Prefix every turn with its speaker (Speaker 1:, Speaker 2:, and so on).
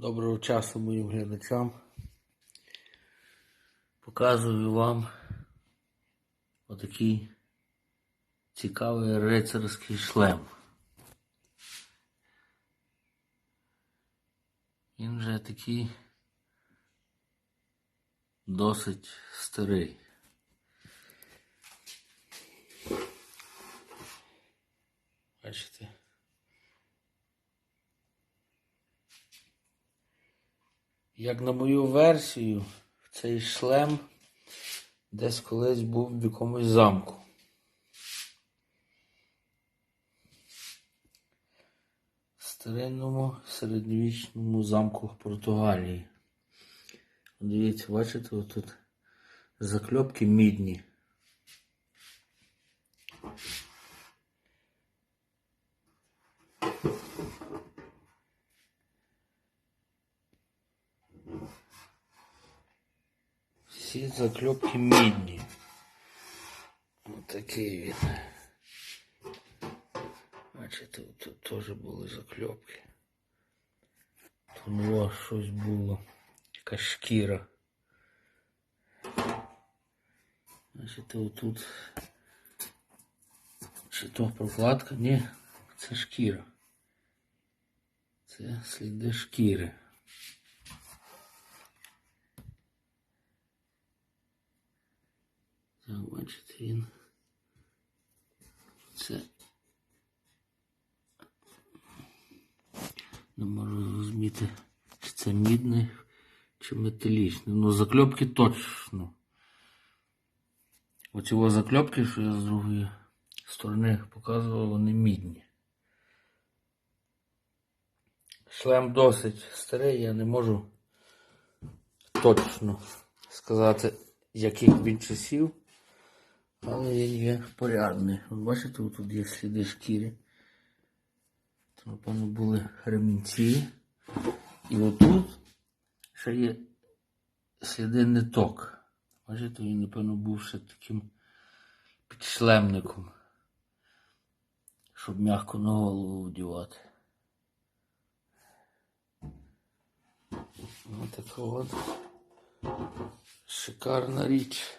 Speaker 1: Доброго часу моїм глядачам. Показую вам отакий цікавий рицарський шлем. Він вже такий досить старий. Бачите? Як на мою версію, цей шлем десь колись був в якомусь замку. Старинному середньовічному замку в Португалії. Дивіться, бачите, отут закльопки мідні. Всі закльопки мідні. Отакий він. Бачите, тут теж були закльопки. Тут о, щось було. Якась шкіра. Бачите, отут. Чи то прокладка? Ні, це шкіра. Це сліди шкіри. Так, бачите, він. Це. Не можу зрозуміти, чи це мідний, чи металічний. Ну, закльопки точно. Оці ось закльопки, що я з другої сторони показував, вони мідні. Шлем досить старий, я не можу точно сказати, яких він часів. Але він є порядний. Бачите, тут є сліди шкіри. Це, напевно, були ремінці. І отут ще є сліди ниток. Бачите, він, напевно, був ще таким підшлемником, щоб м'яко на голову вдівати. Ось така от шикарна річ.